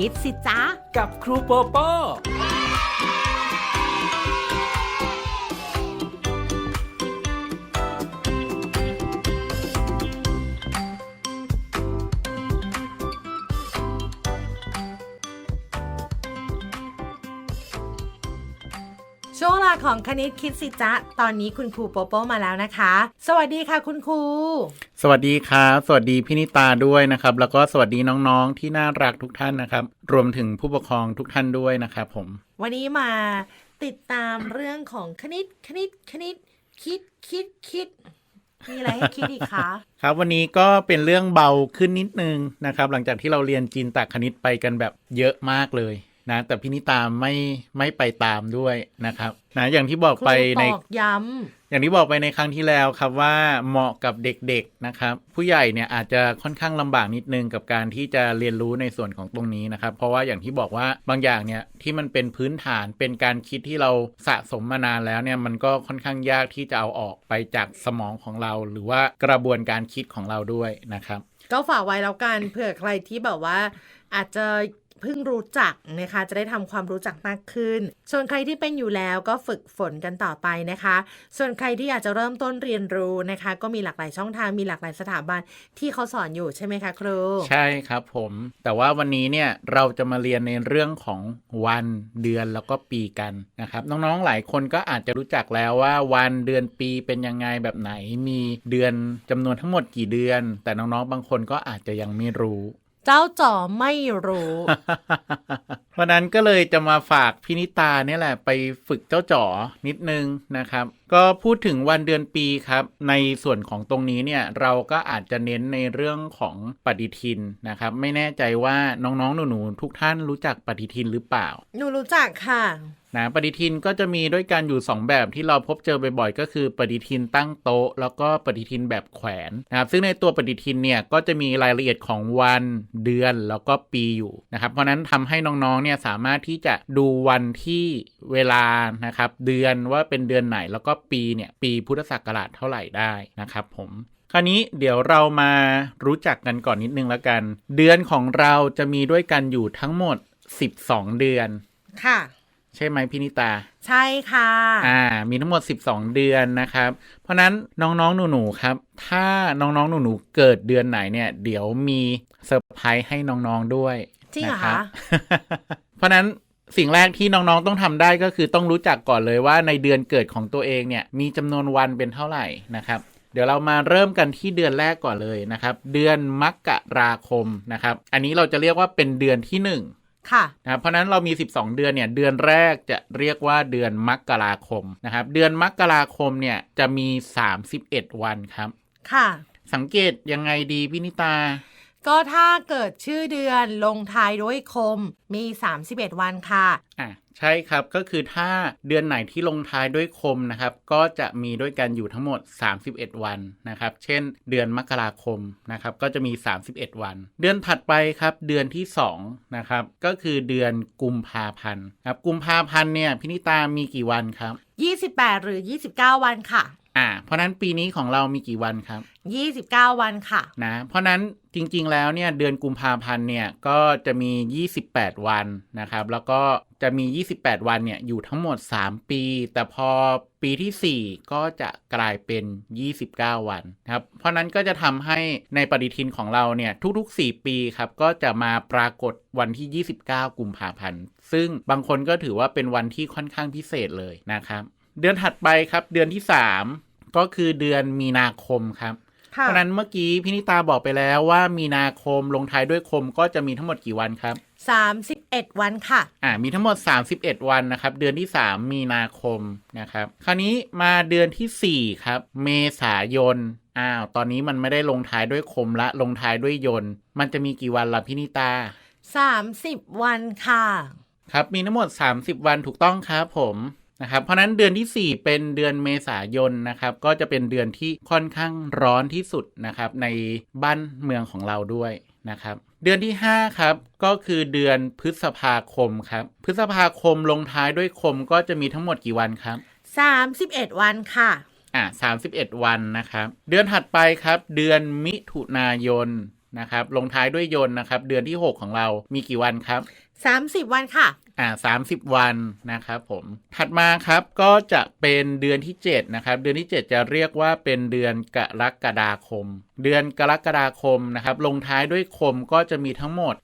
คิดสิจ๊ะ กับครูโปโป้ วงเวลาของคณิตคิดสิจ๊ะ ตอนนี้คุณครูโปโป้มาแล้วนะคะ สวัสดีค่ะคุณครู สวัสดีครับสวัสดีพี่นิตาด้วยนะครับ แล้วก็สวัสดีน้องๆที่น่ารักทุกท่านนะครับ รวมถึงผู้ปกครองทุกท่านด้วยนะครับผม วันนี้มาติดตามเรื่องของคณิตคณิตคณิตคิดคิดคิดมีอะไรให้คิดอีกคะครับวันนี้ก็เป็นเรื่องเบาขึ้นนิดนึงนะครับ หลังจากที่เราเรียนจีนตากคณิตไปกันแบบเยอะมากเลย นะแต่พี่นิตาไม่ไม่ไปตามด้วยนะครับนะอย่างที่บอกครูไปในตอกย้อย่างที่บอกไปในครั้งที่แล้วครับว่าเหมาะกับเด็กๆนะครับ ผู้ใหญ่เนี่ยอาจจะค่อนข้างลำบากนิดนึงกับการที่จะเรียนรู้ในส่วนของตรงนี้นะครับ เพราะว่าอย่างที่บอกว่าบางอย่างเนี่ยที่มันเป็นพื้นฐานเป็นการคิดที่เราสะสมมานานแล้วเนี่ยมันก็ค่อนข้างยากที่จะเอาออกไปจากสมองของเรา หรือว่ากระบวนการคิดของเราด้วยนะครับำก็ฝากไว้แล้วกันเผื่อใครที่แบบว่าอาจจะ เพิ่งรู้จักนะคะ จะได้ทำความรู้จักมากขึ้น ส่วนใครที่เป็นอยู่แล้วก็ฝึกฝนกันต่อไปนะคะ ส่วนใครที่อยากจะเริ่มต้นเรียนรู้นะคะ ก็มีหลากหลายช่องทางมีหลากหลายสถาบันที่เขาสอนอยู่ใช่ไหมคะครูใช่ครับผม แต่ว่าวันนี้เนี่ยเราจะมาเรียนในเรื่องของวันเดือนแล้วก็ปีกันนะครับน้องๆหลายคนก็อาจจะรู้จักแล้วว่าวันเดือนปีเป็นยังไงแบบไหนมีเดือนจำนวนทั้งหมดกี่เดือน แต่น้องๆบางคนก็อาจจะยังไม่รู้ เจ้าจ๋อไม่รู้ เพราะนั้นก็เลยจะมาฝากพินิตาเนี่ยแหละ ไปฝึกเจ้าจ๋อนิดนึงนะครับ ก็พูดถึงวันเดือนปีครับ ในส่วนของตรงนี้เนี่ยเราก็อาจจะเน้นในเรื่องของปฏิทินนะครับ ไม่แน่ใจว่าน้องๆหนูๆทุกท่านรู้จักปฏิทินหรือเปล่า หนูรู้จักค่ะนะปฏิทินก็จะมีด้วยกันอยู่ 2 แบบที่เราพบเจอบ่อยๆ ก็คือปฏิทินตั้งโต๊ะ แล้วก็ปฏิทินแบบแขวนนะครับซึ่งในตัวปฏิทินเนี่ยก็จะมีรายละเอียดของวันเดือนแล้วก็ปีอยู่นะครับเพราะฉะนั้นทำให้น้องๆเนี่ยสามารถที่จะดูวันที่เวลานะครับเดือนว่าเป็นเดือนไหนแล้วก็ปีเนี่ยปีพุทธศักราชเท่าไหร่ได้นะครับผมคราวนี้เดี๋ยวเรามารู้จักกันก่อนนิดนึงแล้วกัน เดือนของเราจะมีด้วยกันอยู่ทั้งหมด 12 เดือนค่ะ ใช่ไหมพี่นิตา ใช่ค่ะ อ่า มีทั้งหมด 12 เดือนนะครับ เพราะนั้นน้องๆหนูๆครับ ถ้าน้องๆหนูๆเกิดเดือนไหนเนี่ย เดี๋ยวมีเซอร์ไพรส์ให้น้องๆด้วยจริงเหรอนะคคะบเพราะนั้น สิ่งแรกที่น้องๆต้องทำได้ก็คือต้องรู้จักก่อนเลยว่าในเดือนเกิดของตัวเองเนี่ยมีจำนวนวันเป็นเท่าไหร่นะครับเดี๋ยวเรามาเริ่มกันที่เดือนแรกก่อนเลยนะครับ เดือนมกราคมนะครับ อันนี้เราจะเรียกว่าเป็นเดือนที่หนึ่งค่ะนะครับเพราะฉะนั้นเรามี 12 เดือนเนี่ย เดือนแรกจะเรียกว่าเดือนมกราคมนะครับ เดือนมกราคมเนี่ยจะมี 31 วันครับ ค่ะ สังเกตยังไงดีพี่นิตา ก็ถ้าเกิดชื่อเดือนลงท้ายด้วยคมมี 31 วันค่ะ อะ ใช่ครับก็คือถ้าเดือนไหนที่ลงท้ายด้วยคมนะครับ ก็จะมีด้วยกันอยู่ทั้งหมด 31 วันนะครับ เช่น เดือนมกราคมนะครับ ก็จะมี 31 วัน เดือนถัดไปครับ เดือนที่2นะครับ ก็คือเดือนกุมภาพันธ์ครับกุมภาพันธ์เนี่ยพินิตามีกี่วันครับ 28 หรือ 29 วันค่ะ อ่า เพราะนั้นปีนี้ของเรามีกี่วันครับ 29 วันค่ะ นะ เพราะนั้นจริงๆ แล้วเนี่ย เดือนกุมภาพันธ์เนี่ย ก็จะมี 28 วันนะครับ แล้วก็จะมี 28 วันเนี่ย อยู่ทั้งหมด 3 ปี แต่พอปีที่ 4 ก็จะกลายเป็น 29 วันครับ เพราะนั้นก็จะทำให้ในปฏิทินของเราเนี่ย ทุกๆ 4 ปีครับ ก็จะมาปรากฏวันที่ 29 กุมภาพันธ์ ซึ่งบางคนก็ถือว่าเป็นวันที่ค่อนข้างพิเศษเลยนะครับ เดือนถัดไปครับ เดือนที่3ก็คือเดือนมีนาคมครับเพค่ะราะฉะนั้นเมื่อกี้พินิตาบอกไปแล้วว่ามีนาคมลงท้ายด้วยคมก็จะมีทั้งหมดกี่วันครับ31 วันค่ะ อ่า มีทั้งหมด 31 วันนะครับ เดือนที่ 3 มีนาคมนะครับ คราวนี้มาเดือนทีสี่4 ครับ เมษายน อ้าว ตอนนี้มันไม่ได้ลงท้ายด้วยคมละ ลงท้ายด้วยยนต์มันจะมีกี่วันล่ะพินิตา 30 วันค่ะ ครับ มีทั้งหมด 30 วันถูกต้องครับผม นะครับเพราะฉะนั้นเดือนทีสี่ 4 เป็นเดือนเมษายนนะครับก็จะเป็นเดือนที่ค่อนข้างร้อนที่สุดนะครับในบ้านเมืองของเราด้วยนะครับเดือนที่ 5 ครับ ก็คือเดือนพฤษภาคมครับ พฤษภาคมลงท้ายด้วยคมก็จะมีทั้งหมดกี่วันครับ 31 วันค่ะอ่า31 วันนะครับ เดือนถัดไปครับ เดือนมิถุนายนนะครับ ลงท้ายด้วยยนต์นะครับ เดือนที่ 6 ของเรามีกี่วันครับ 30 วันค่ะ อ่าสามสิบวันนะครับผม ถัดมาครับก็จะเป็นเดือนที่ 7 นะครับ เดือนที่ 7 จะเรียกว่าเป็นเดือนกรกฎาคม เดือนกรกฎาคมนะครับ ลงท้ายด้วยคมก็จะมีทั้งหมด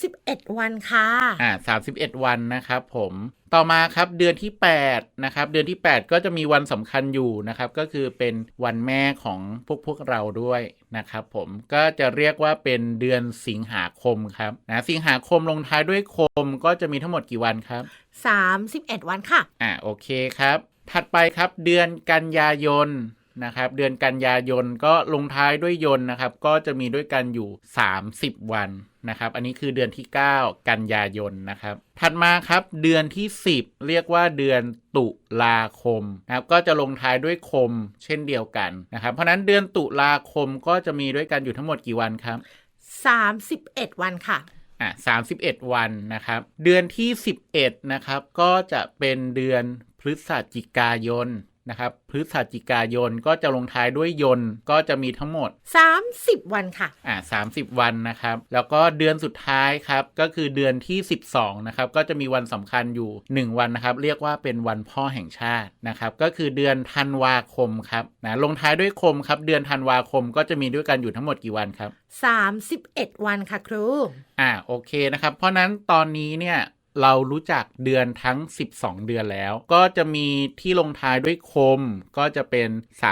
31 วันค่ะอ่า31 วันนะครับผมต่อมาครับเดือนที่8นะครับเดือนที่ 8 ก็จะมีวันสำคัญอยู่นะครับก็คือเป็นวันแม่ของพวกพวกเราด้วยนะครับผมก็จะเรียกว่าเป็นเดือนสิงหาคมครับนะสิงหาคมลงท้ายด้วยคมก็จะมีทั้งหมดกี่วันครับ31วันค่ะ อ่าโอเคครับ ถัดไปครับเดือนกันยายนนะครับ เดือนกันยายนก็ลงท้ายด้วยยนต์นะครับ ก็จะมีด้วยกันอยู่ 30 วันนะครับ อันนี้คือเดือนที่ 9 กันยายนนะครับ ถัดมาครับเดือนที่ 10 เรียกว่าเดือนตุลาคมนะครับ ก็จะลงท้ายด้วยคมเช่นเดียวกันนะครับ เพราะฉะนั้นเดือนตุลาคมก็จะมีด้วยกันอยู่ทั้งหมดกี่วันครับ 31 วันค่ะ อะ31วันนะครับ เดือนที่11นะครับ ก็จะเป็นเดือนพฤศจิกายน นะครับพฤศจิกายนก็จะลงท้ายด้วยยนต์ก็จะมีทั้งหมด 30 วันค่ะ อ่า30 วันนะครับ แล้วก็เดือนสุดท้ายครับ ก็คือเดือนที่ 12 นะครับ ก็จะมีวันสำคัญอยู่ 1 วันนะครับ เรียกว่าเป็นวันพ่อแห่งชาตินะครับ ก็คือเดือนธันวาคมครับนะลงท้ายด้วยคมครับ เดือนธันวาคมก็จะมีด้วยกันอยู่ทั้งหมดกี่วันครับ 31 วันค่ะครู อ่าโอเคนะครับ เพราะนั้นตอนนี้เนี่ย เรารู้จักเดือนทั้ง 12 เดือนแล้ว ก็จะมีที่ลงท้ายด้วยคม ก็จะเป็น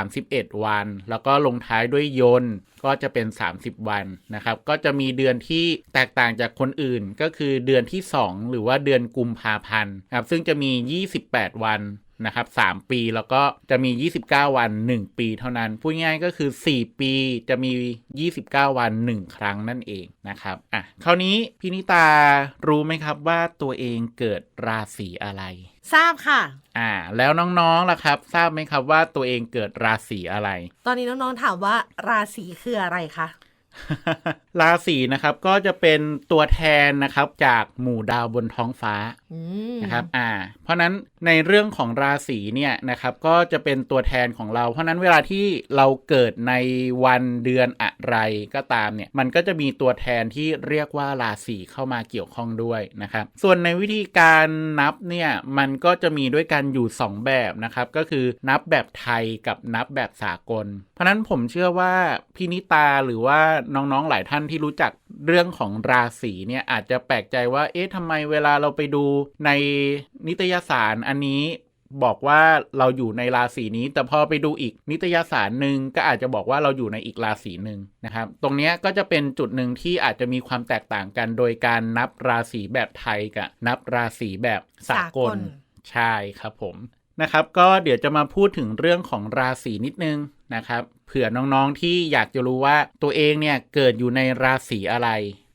31 วัน แล้วก็ลงท้ายด้วยยนก็จะเป็น 30 วันนะครับ ก็จะมีเดือนที่แตกต่างจากคนอื่น ก็คือเดือนที่ 2 หรือว่าเดือนกุมภาพันธ์ครับซึ่งจะมี 28 วัน นะครับ 3 ปีแล้วก็จะมี 29 วัน 1 ปีเท่านั้น พูดง่ายๆก็คือ 4 ปีจะมี 29 วัน 1 ครั้งนั่นเองนะครับ อะ คราวนี้พี่นิตารู้ไหมครับว่าตัวเองเกิดราศีอะไร ทราบค่ะ อ่า แล้วน้องๆล่ะครับ ทราบไหมครับว่าตัวเองเกิดราศีอะไร ตอนนี้น้องๆถามว่าราศีคืออะไรคะราศีนะครับก็จะเป็นตัวแทนนะครับจากหมู่ดาวบนท้องฟ้าอืมนะครับ อ่า เพราะนั้นในเรื่องของราศีเนี่ยนะครับ ก็จะเป็นตัวแทนของเรา เพราะนั้นเวลาที่เราเกิดในวันเดือนอะไรก็ตามเนี่ย มันก็จะมีตัวแทนที่เรียกว่าราศีเข้ามาเกี่ยวข้องด้วยนะครับ ส่วนในวิธีการนับเนี่ย มันก็จะมีด้วยกันอยู่ 2 แบบนะครับ ก็คือนับแบบไทยกับนับแบบสากล เพราะนั้นผมเชื่อว่าพี่นิตาหรือว่าน้องๆหลายท่านที่รู้จักเรื่องของราศีเนี่ยอาจจะแปลกใจว่า เอ๊ะทำไมเวลาเราไปดูในนิตยสารอันนี้บอกว่าเราอยู่ในราศีนี้ แต่พอไปดูอีกนิตยสารหนึ่งก็อาจจะบอกว่าเราอยู่ในอีกราศีหนึ่งนะครับ ตรงเนี้ยก็จะเป็นจุดหนึ่งที่อาจจะมีความแตกต่างกัน โดยการนับราศีแบบไทยกับนับราศีแบบสากลสากลใช่ครับผมนะครับ ก็เดี๋ยวจะมาพูดถึงเรื่องของราศีนิดนึงนะครับ เผื่อน้องๆที่อยากจะรู้ว่าตัวเองเนี่ยเกิดอยู่ในราศีอะไร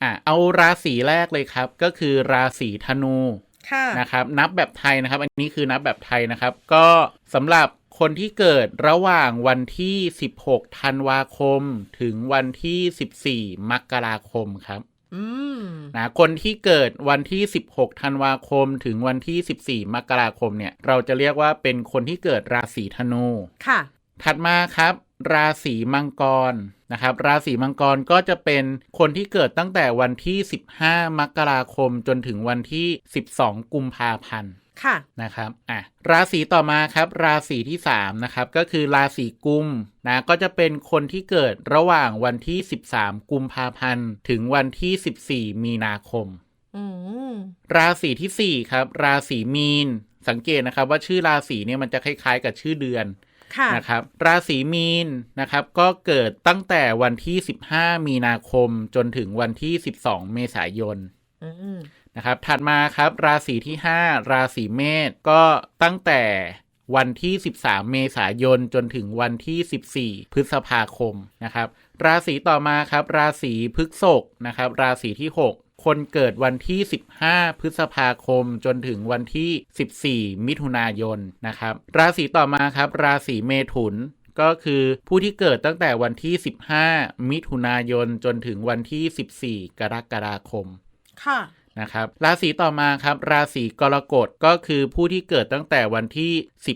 อะเอาราศีแรกเลยครับ ก็คือราศีธนูค่ะ นะครับนับแบบไทยนะครับ อันนี้คือนับแบบไทยนะครับ ก็สำหรับคนที่เกิดระหว่างวันที่ 16 ธันวาคม ถึงวันที่ 14 มกราคมครับอืมนะคนที่เกิดวันที่ 16 ธันวาคม ถึงวันที่ 14 มกราคมเนี่ย เราจะเรียกว่าเป็นคนที่เกิดราศีธนู ค่ะ ถัดมาครับ ราศีมังกรนะครับ ราศีมังกรก็จะเป็นคนที่เกิดตั้งแต่วันที่ 15 มกราคมจนถึงวันที่ 12 กุมภาพันธ์ค่ะนะครับอะราศีต่อมาครับ ราศีที่3นะครับก็คือราศีกุมนะก็จะเป็นคนที่เกิดระหว่างวันที่ 13 กุมภาพันธ์ถึงวันที่ 14 มีนาคมอืมราศีทีสี่4ครับ ราศีมีน สังเกตนะครับว่าชื่อราศีเนี่ยมันจะคล้ายๆ กับชื่อเดือนค่ะ นะครับ ราศีมีนนะครับ ก็เกิดตั้งแต่วันที่ 15 มีนาคมจนถึงวันที่ 12 เมษายนอืมนะครับ ถัดมาครับ ราศีที่ 5 ราศีเมษก็ตั้งแต่วันที่ 13 เมษายน จนถึงวันที่ 14 พฤษภาคมนะครับ ราศีต่อมาครับ ราศีพฤษภนะครับ ราศีที่ 6 คนเกิดวันที่ 15 พฤษภาคมจนถึงวันที่ 14 มิถุนายนนะครับ ราศีต่อมาครับ ราศีเมถุนก็คือผู้ที่เกิดตั้งแต่วันที่ 15 มิถุนายนจนถึงวันที่ 14 กรกฎาคม ค่ะนะครับราศีต่อมาครับ ราศีกรกฎก็คือผู้ที่เกิดตั้งแต่วันที่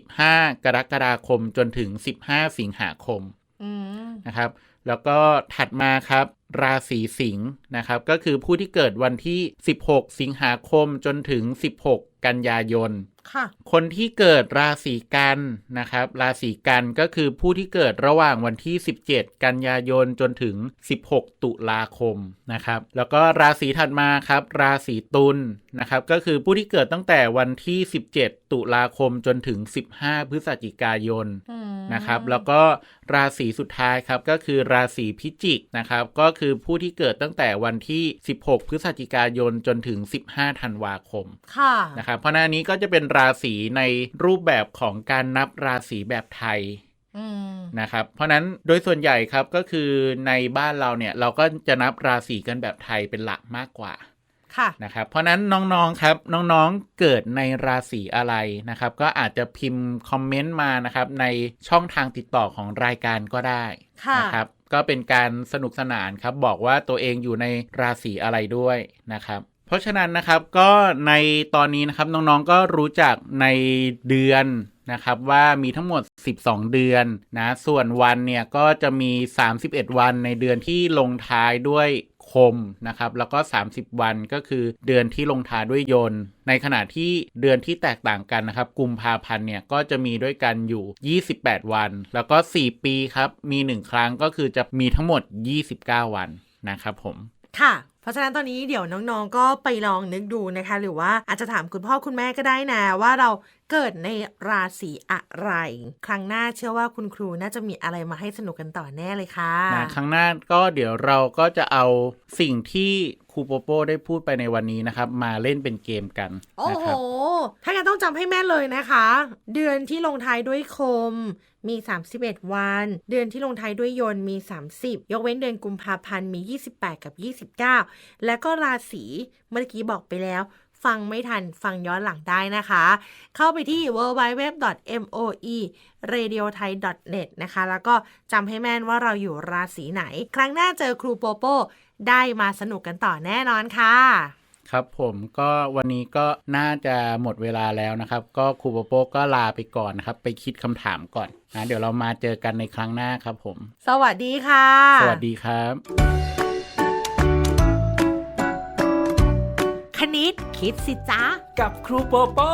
15 กรกฎาคมจนถึง 15 สิงหาคมอืมนะครับ แล้วก็ถัดมาครับ ราศีสิงห์นะครับ ก็คือผู้ที่เกิดวันที่ 16 สิงหาคมจนถึง 16 กันยายนค่ะ คนที่เกิดราศีกันนะครับ ราศีกันก็คือผู้ที่เกิดระหว่างวันที่ 17 กันยายนจนถึง 16 ตุลาคมนะครับ แล้วก็ราศีถัดมาครับ ราศีตุลนะครับ ก็คือผู้ที่เกิดตั้งแต่วันที่ 17 ตุลาคมจนถึง 15 พฤศจิกายนอืมนะครับ แล้วก็ราศีสุดท้ายครับก็คือราศีพิจิกนะครับ ก็คือผู้ที่เกิดตั้งแต่วันที่ 16 พฤศจิกายนจนถึง 15 ธันวาคมค่ะนะครับเพราะหน้านี้ก็จะเป็นราศีในรูปแบบของการนับราศีแบบไทยอืมนะครับ เพราะนั้นโดยส่วนใหญ่ครับก็คือในบ้านเราเนี่ยเราก็จะนับราศีกันแบบไทยเป็นหลักมากกว่าค่ะนะครับเพราะนั้นน้องๆครับน้องๆเกิดในราศีอะไรนะครับ ก็อาจจะพิมพ์คอมเมนต์มานะครับในช่องทางติดต่อของรายการก็ได้ค่ะนะครับ ก็เป็นการสนุกสนานครับ บอกว่าตัวเองอยู่ในราศีอะไรด้วยนะครับ เพราะฉะนั้นนะครับก็ในตอนนี้นะครับน้องๆก็รู้จักในเดือนนะครับว่ามีทั้งหมด 12 เดือนนะส่วนวันเนี่ยก็จะมี 31 วันในเดือนที่ลงท้ายด้วย คมนะครับ แล้วก็ 30 วันก็คือเดือนที่ลงท้ายด้วยยนต์ ในขณะที่เดือนที่แตกต่างกันนะครับกุมภาพันธ์เนี่ยก็จะมีด้วยกันอยู่ 28 วัน แล้วก็ 4 ปีครับมี 1 ครั้งก็คือจะมีทั้งหมด 29 วันนะครับผมค่ะเพราะฉะนั้นตอนนี้เดี๋ยวน้องๆ ก็ไปลองนึกดูนะคะ หรือว่าอาจจะถามคุณพ่อคุณแม่ก็ได้นะ ว่าเรา เกิดในราศีอะไร ครั้งหน้าเชื่อว่าคุณครูน่าจะมีอะไรมาให้สนุกกันต่อแน่เลยค่ะนะครั้งหน้าก็เดี๋ยวเราก็จะเอาสิ่งที่ครูโปโป้ได้พูดไปในวันนี้นะครับ มาเล่นเป็นเกมกันโอ้นะโหครับถ้างั้นต้องจำให้แม่นเลยนะคะ เดือนที่ลงท้ายด้วยคมมี 31 วัน เดือนที่ลงท้ายด้วยยนต์มี 30 ยกเว้นเดือนกุมภาพันธ์มี 28 กับ 29 และก็ราศีเมื่อกี้บอกไปแล้ว ฟังไม่ทันฟังย้อนหลังได้นะคะ เข้าไปที่ www.moeradiothai.net นะคะ แล้วก็จำให้แม่นว่าเราอยู่ราศีไหน ครั้งหน้าเจอครูโปโป้ได้มาสนุกกันต่อแน่นอนค่ะ ครับผมก็วันนี้ก็น่าจะหมดเวลาแล้วนะครับ ก็ครูโปโป้ก็ลาไปก่อนนะครับ ไปคิดคำถามก่อนนะเดี๋ยวเรามาเจอกันในครั้งหน้าครับผม สวัสดีค่ะ สวัสดีครับ คณิตคิดสิจ๊ะ กับครูโปโป้